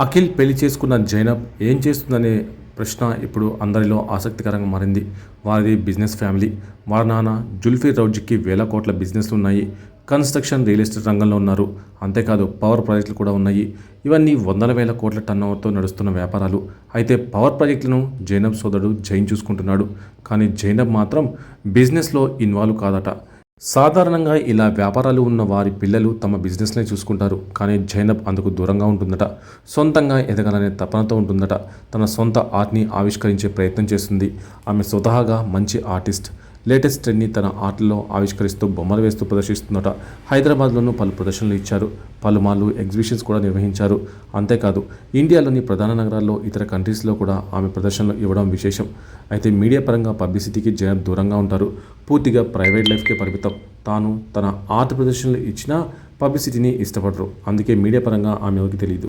అఖిల్ పెళ్ళి చేసుకున్న జైనబ్ ఏం చేస్తుందనే ప్రశ్న ఇప్పుడు అందరిలో ఆసక్తికరంగా మారింది. వారిది బిజినెస్ ఫ్యామిలీ. వారి నాన్న జుల్ఫీ రౌజ్కి వేల కోట్ల బిజినెస్లు ఉన్నాయి. కన్స్ట్రక్షన్ రియల్ ఎస్టేట్ రంగంలో ఉన్నారు. అంతేకాదు పవర్ ప్రాజెక్టులు కూడా ఉన్నాయి. ఇవన్నీ వందల వేల కోట్ల టర్నోవర్తో నడుస్తున్న వ్యాపారాలు. అయితే పవర్ ప్రాజెక్టులను జైనబ్ సోదరుడు జైన్ చూసుకుంటున్నాడు. కానీ జైనబ్ మాత్రం బిజినెస్లో ఇన్వాల్వ్ కాదట. సాధారణంగా ఇలా వ్యాపారాలు ఉన్న వారి పిల్లలు తమ బిజినెస్నే చూసుకుంటారు. కానీ జైనబ్ అందుకు దూరంగా ఉంటుందట. సొంతంగా ఎదగాలనే తపనతో ఉంటుందట. తన సొంత ఆర్ట్ని ఆవిష్కరించే ప్రయత్నం చేస్తుంది. ఆమె స్వతహాగా మంచి ఆర్టిస్ట్. లేటెస్ట్ ట్రెండ్ని తన ఆర్ట్లో ఆవిష్కరిస్తూ బొమ్మలు వేస్తూ ప్రదర్శిస్తుందట. హైదరాబాద్లోనూ పలు ప్రదర్శనలు ఇచ్చారు. పలుమార్లు ఎగ్జిబిషన్స్ కూడా నిర్వహించారు. అంతేకాదు ఇండియాలోని ప్రధాన నగరాల్లో ఇతర కంట్రీస్లో కూడా ఆమె ప్రదర్శనలు ఇవ్వడం విశేషం. అయితే మీడియా పరంగా పబ్లిసిటీకి జనం దూరంగా ఉంటారు. పూర్తిగా ప్రైవేట్ లైఫ్కే పరిమితం. తాను తన ఆర్ట్ ప్రదర్శనలు ఇచ్చినా పబ్లిసిటీని ఇష్టపడరు. అందుకే మీడియా పరంగా ఆమె ఎవరికి తెలియదు